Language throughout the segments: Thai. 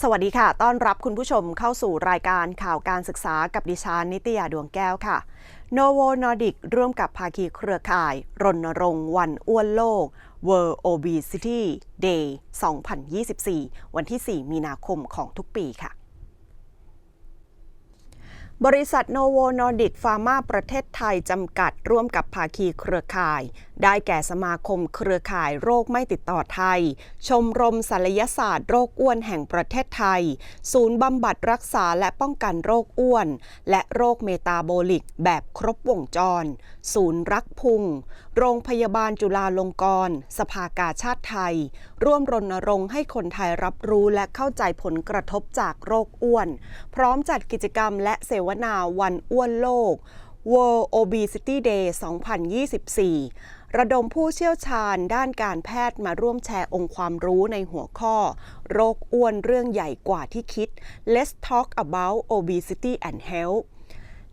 สวัสดีค่ะ ต้อนรับคุณผู้ชมเข้าสู่รายการข่าวการศึกษากับดิฉันนิตยาดวงแก้วค่ะ Novo Nordic ร่วมกับภาคีเครือข่าย รณรงค์วันอ้วนโลก World Obesity Day 2024 วันที่ 4 มีนาคมของทุกปีค่ะ บริษัทโนโวนอร์ดิกฟาร์มาประเทศไทยจำกัดร่วมกับภาคีเครือข่ายได้แก่สมาคมเครือข่ายโรคไม่ติดต่อไทย ชมรมศัลยศาสตร์โรคอ้วนแห่งประเทศไทย ศูนย์บำบัดรักษาและป้องกันโรคอ้วน และโรคเมตาโบลิกแบบครบวงจร ศูนย์รักพุง โรงพยาบาลจุฬาลงกรณ์ สภากาชาติไทย ร่วมรณรงค์ให้คนไทยรับรู้และเข้าใจผลกระทบจากโรคอ้วน พร้อมจัดกิจกรรมและเสวนาวันอ้วนโลก World Obesity Day 2024 ระดมผู้เชี่ยวชาญด้านการแพทย์มาร่วมแชร์องค์ความรู้ในหัวข้อ โรคอ้วนเรื่องใหญ่กว่าที่คิด Let's talk about obesity and health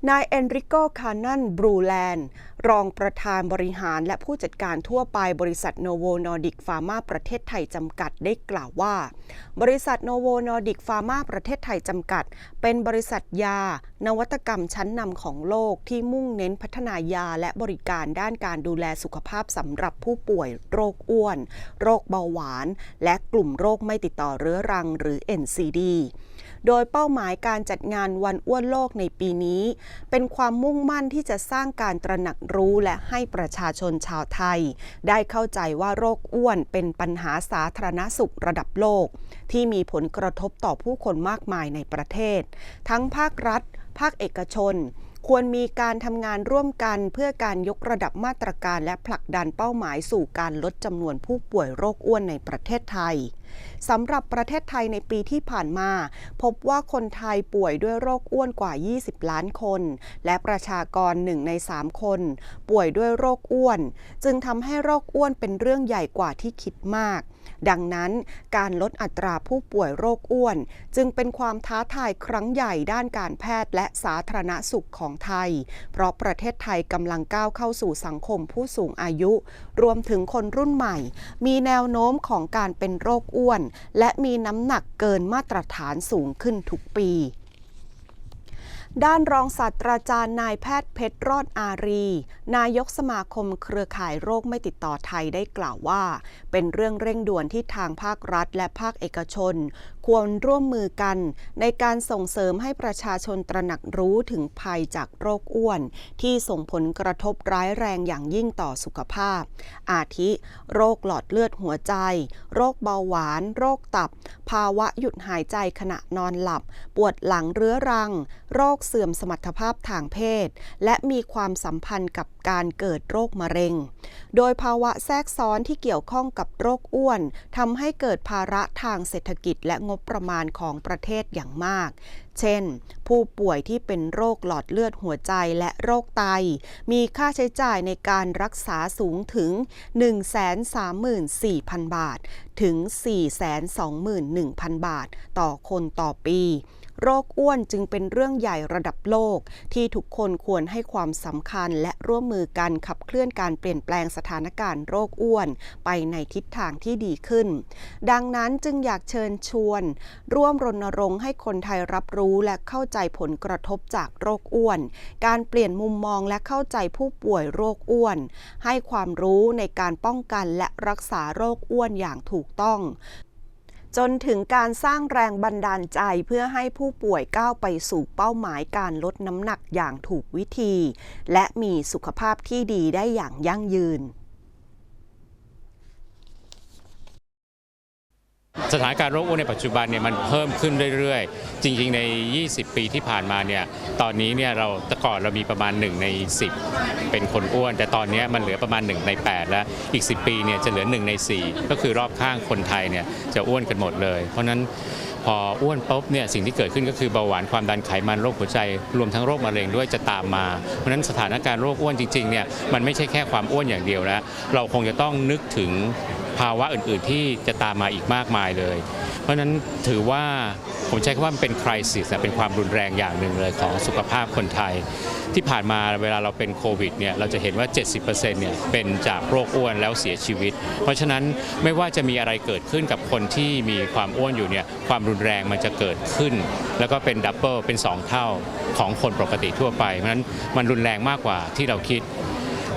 นายเอนริโกคานันบรูแลนด์ รองประธานบริหารและผู้จัดการทั่วไปบริษัทโนโวนอร์ดิกฟาร์มาประเทศไทยจำกัดได้กล่าวว่า บริษัทโนโวนอร์ดิกฟาร์มาประเทศไทยจำกัด เป็นบริษัทยา นวัตกรรมชั้นนำของโลกที่มุ่งเน้นพัฒนายาและบริการด้านการดูแลสุขภาพสำหรับผู้ป่วย โรคอ้วน โรคเบาหวาน และกลุ่มโรคไม่ติดต่อเรื้อรังหรือ NCD โดยเป้าหมายการจัดงานวันอ้วนโลกในปีนี้ เป็นความมุ่งมั่นที่จะสร้างการตระหนักรู้และให้ประชาชนชาวไทย ได้เข้าใจว่าโรคอ้วนเป็นปัญหาสาธารณสุขระดับโลก ที่มีผลกระทบต่อผู้คนมากมายในประเทศ ทั้งภาครัฐ ภาคเอกชนควรมีการทำงานร่วมกันเพื่อการยกระดับมาตรการและผลักดันเป้าหมายสู่การลดจำนวนผู้ป่วยโรคอ้วนในประเทศไทย สำหรับประเทศไทยในปีที่ผ่านมา พบว่าคนไทยป่วยด้วยโรคอ้วนกว่า 20 ล้านคน และประชากร1ใน 3 คน ป่วยด้วยโรคอ้วน จึงทำให้โรคอ้วนเป็นเรื่องใหญ่กว่าที่คิดมาก ดังนั้นการลดอัตราผู้ป่วยโรคอ้วน จึงเป็นความท้าทายครั้งใหญ่ด้านการแพทย์และสาธารณสุขของไทย เพราะประเทศไทยกำลังก้าวเข้าสู่สังคมผู้สูงอายุ รวมถึงคนรุ่นใหม่ มีแนวโน้มของการเป็นโรคอ้วนและมีน้ำหนักเกินมาตรฐานสูงขึ้นทุกปีด้านรองศาสตราจารย์นายแพทย์เพชรรอดอารี นายกสมาคมเครือข่ายโรคไม่ติดต่อไทยได้กล่าวว่า เป็นเรื่องเร่งด่วนที่ทางภาครัฐและภาคเอกชน ควรร่วมมือกัน ในการส่งเสริมให้ประชาชนตระหนักรู้ถึงภัยจากโรคอ้วน ที่ส่งผลกระทบร้ายแรงอย่างยิ่งต่อสุขภาพ อาทิ โรคหลอดเลือดหัวใจ โรคเบาหวาน โรคตับ ภาวะหยุดหายใจขณะนอนหลับ ปวดหลังเรื้อรัง โรคเสื่อมสมรรถภาพทางเพศ และมีความสัมพันธ์กับการเกิดโรคมะเร็ง โดยภาวะแทรกซ้อนที่เกี่ยวข้องกับโรคอ้วนทำให้เกิดภาระทางเศรษฐกิจและงบบประมาณของประเทศอย่างมาก เช่น ผู้ป่วยที่เป็นโรคหลอดเลือดหัวใจและโรคไต มีค่าใช้จ่ายในการรักษาสูงถึง 134,000 บาท ถึง 421,000 บาท ต่อคนต่อปี โรคอ้วนจึงเป็นเรื่องใหญ่ระดับโลก ที่ทุกคนควรให้ความสำคัญและร่วมมือกันขับเคลื่อนการเปลี่ยนแปลงสถานการณ์โรคอ้วน ไปในทิศทางที่ดีขึ้น ดังนั้นจึงอยากเชิญชวน ร่วมรณรงค์ให้คนไทยรับรู้และเข้าใจผลกระทบจากโรคอ้วน การเปลี่ยนมุมมองและเข้าใจผู้ป่วยโรคอ้วน ให้ความรู้ในการป้องกันและรักษาโรคอ้วนอย่างถูกต้อง จนถึงการสร้างแรงบันดาลใจเพื่อให้ผู้ป่วยก้าวไปสู่เป้าหมายการลดน้ำหนักอย่างถูกวิธี และมีสุขภาพที่ดีได้อย่างยั่งยืน สถานการณ์โรคอ้วนในปัจจุบันเนี่ยมันเพิ่มขึ้นเรื่อยๆ จริง ๆ ใน 20 ปีที่ผ่านมาเนี่ยตอนนี้เนี่ยเราแต่ก่อนเรามีประมาณ 1 ใน 10 เป็นคนอ้วน แต่ตอนนี้มันเหลือประมาณ 1 ใน 8 แล้วอีก 10 ปีเนี่ยจะเหลือ 1 ใน 4 ก็คือรอบข้างคนไทยเนี่ยจะอ้วนกันหมดเลย เพราะนั้นพออ้วนปุ๊บเนี่ยสิ่งที่เกิดขึ้นก็คือเบาหวานความดันไขมันโรคหัวใจ รวมทั้งโรคมะเร็งด้วยจะตามมา เพราะฉะนั้นสถานการณ์โรคอ้วนจริงๆเนี่ยมันไม่ใช่แค่ความอ้วนอย่างเดียวแล้วเราคงจะต้องนึกถึง ภาวะอื่น ๆ ที่จะตามมาอีกมากมายเลย เพราะฉะนั้นถือว่าผมใช้คำว่ามันเป็นคริสิสเป็นความรุนแรงอย่างหนึ่งเลยของสุขภาพคนไทย ที่ผ่านมาเวลาเราเป็นโควิดเนี่ยเราจะเห็นว่า 70%เนี่ยเป็นจากโรคอ้วนแล้วเสียชีวิต เพราะฉะนั้นไม่ว่าจะมีอะไรเกิดขึ้นกับคนที่มีความอ้วนอยู่เนี่ยความรุนแรงมันจะเกิดขึ้น แล้วก็เป็นดับเบิลเป็น 2 เท่าของคนปกติทั่วไป เพราะฉะนั้นมันรุนแรงมากกว่าที่เราคิด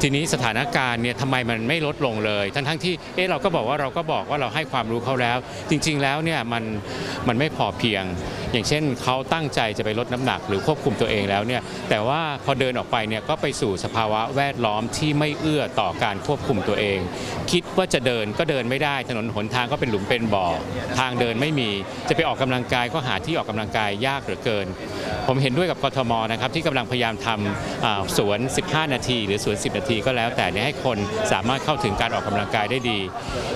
ทีนี้สถานการณ์เนี่ยทำไมมันไม่ลดลงเลย ทั้งทั้งๆที่เอ๊ะเราก็บอกว่าเราก็บอกว่าเราให้ความรู้เขาแล้ว จริง ๆ แล้วเนี่ยมันมันไม่พอเพียง อย่างเช่นเขาตั้งใจจะไปลดน้ำหนัก หรือควบคุมตัวเองแล้วเนี่ยแต่ว่าพอเดินออกไปเนี่ยก็ไปสู่สภาวะแวดล้อมที่ไม่เอื้อต่อการควบคุมตัวเอง คิดว่าจะเดินก็เดินไม่ได้ ถนนหนทางก็เป็นหลุมเป็นบ่อ ทางเดินไม่มีจะไปออกกำลังกายก็หาที่ออกกำลังกายยากเหลือเกิน ผมเห็นด้วยกับกทมนะครับที่กำลังพยายามทำอ่าสวน 15 นาที หรือสวน 10 นาทีก็แล้วแต่เนี่ยให้คนสามารถเข้าถึงการออกกำลังกายได้ดี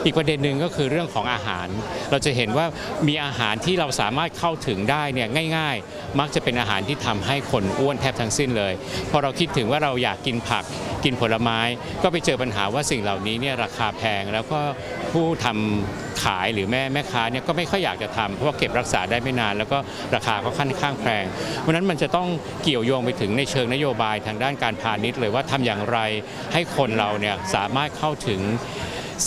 อีกประเด็นหนึ่งก็คือเรื่องของอาหาร เราจะเห็นว่ามีอาหารที่เราสามารถเข้าถึงได้เนี่ยง่าย ๆ มักจะเป็นอาหารที่ทำให้คนอ้วนแทบทั้งสิ้นเลย พอเราคิดถึงว่าเราอยากกินผักกินผลไม้ ก็ไปเจอปัญหาว่าสิ่งเหล่านี้เนี่ยราคาแพงแล้วก็ผู้ทำ ขายหรือแม่แม่ค้าเนี่ยก็ไม่ค่อยอยากจะทำเพราะว่าเก็บรักษาได้ไม่นาน แล้วก็ราคาก็ค่อนข้างแพงเพราะฉะนั้นมันจะต้องเกี่ยวโยงไปถึงในเชิงนโยบายทางด้านการพาณิชย์เลยว่าทำอย่างไรให้คนเราเนี่ยสามารถเข้าถึง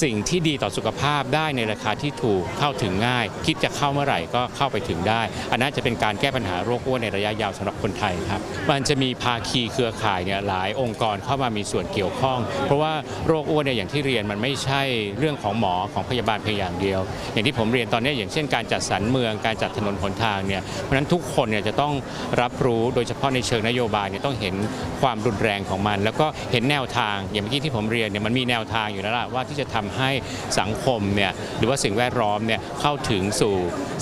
สิ่งที่ดีต่อสุขภาพได้ในราคาที่ถูกเข้าถึงง่าย คิดจะเข้าเมื่อไหร่ก็เข้าไปถึงได้ อันนั้นจะเป็นการแก้ปัญหาโรคอ้วนในระยะยาวสำหรับคนไทยครับมันจะมีภาคีเครือข่ายเนี่ยหลายองค์กรเข้ามามีส่วนเกี่ยวข้อง เพราะว่าโรคอ้วนเนี่ยอย่างที่เรียนมันไม่ใช่เรื่องของหมอของพยาบาลเพียงอย่างเดียว อย่างที่ผมเรียนตอนนี้อย่างเช่นการจัดสรรเมืองการจัดถนนหนทางเนี่ยเพราะฉะนั้นทุกคนเนี่ยจะต้องรับรู้โดยเฉพาะในเชิงนโยบายเนี่ยต้องเห็นความรุนแรงของมัน แล้วก็เห็นแนวทางอย่างเมื่อกี้ที่ผมเรียนเนี่ยมันมีแนวทางอยู่แล้วล่ะว่าที่จะททำให้สังคมเนี่ยหรือว่าสิ่งแวดล้อมเนี่ยเข้าถึงสู่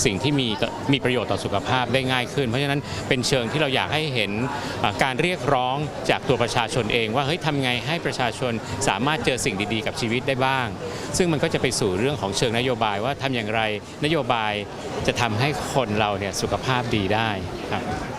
สิ่งที่มีมีประโยชน์ต่อสุขภาพได้ง่ายขึ้น เพราะฉะนั้นเป็นเชิงที่เราอยากให้เห็นการเรียกร้องจากตัวประชาชนเอง ว่าเฮ้ยทำไงให้ประชาชนสามารถเจอสิ่งดีๆ กับชีวิตได้บ้าง ซึ่งมันก็จะไปสู่เรื่องของเชิงนโยบายว่าทำอย่างไรนโยบายจะทำให้คนเราเนี่ยสุขภาพดีได้ครับ